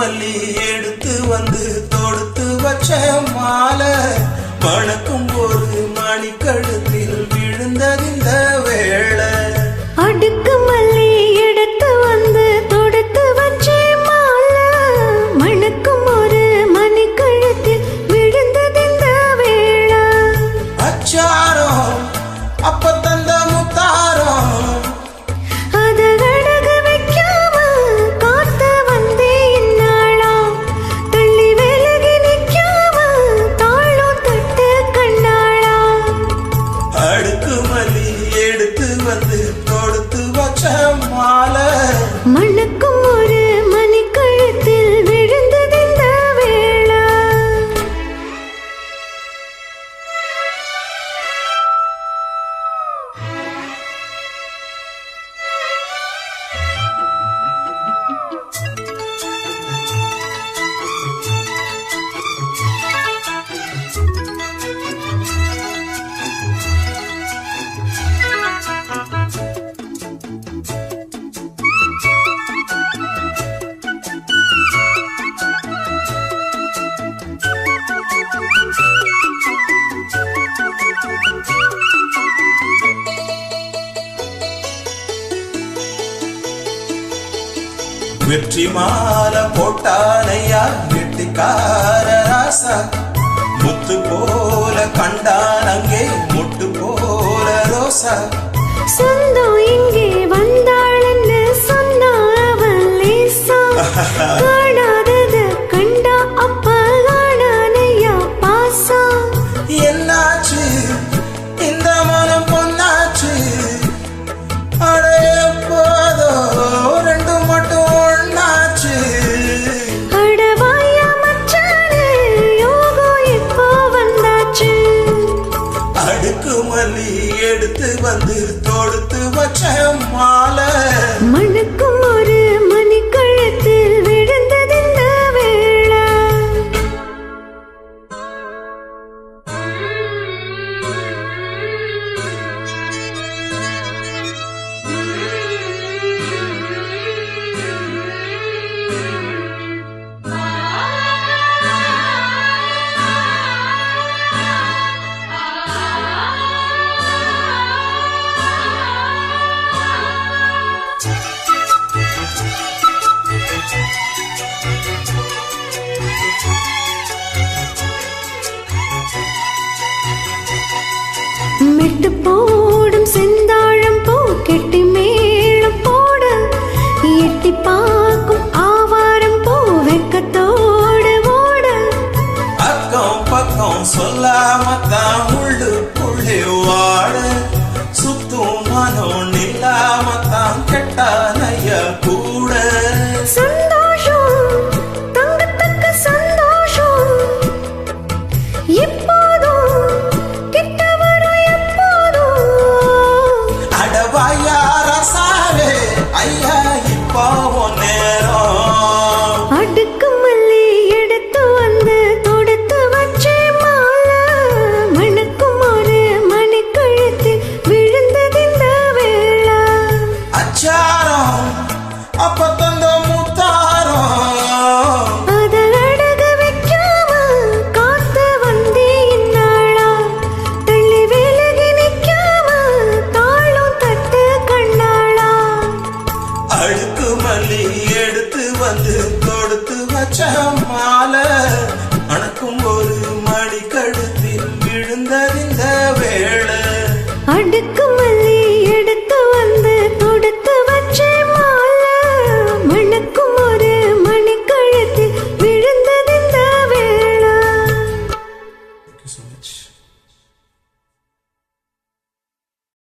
மல்லி எடுத்து வந்து தொடுத்து வச்ச மாலை. மணக்கும் ஒரு மணிக்கடுத்து வெற்றி மாலை போட்டானையா? வெட்டிக்கார ராசா. முத்து போல கண்டான் அங்கே முட்டு போல ரோசா. சொந்தம் இங்கே வந்தாளன்னு சொன்னா வந்து மெட்டு போடும் செந்தாழம் பூ கெட்டி மேளம் போட. எட்டி பார்க்கும் ஆவாரம் பூ வெக்கத்தோடு ஓட. அக்கம் பக்கம் சொல்லாமத்தான் உள்ளுக்குள்ளே வாட. சுத்தும் மனம் நில்லா கட்டானையா? மல்லி எடுத்து வந்து கொடுத்து வச்ச மாலை. அணக்கும் ஒரு மடிக்கழுத்தில் விழுந்ததிந்த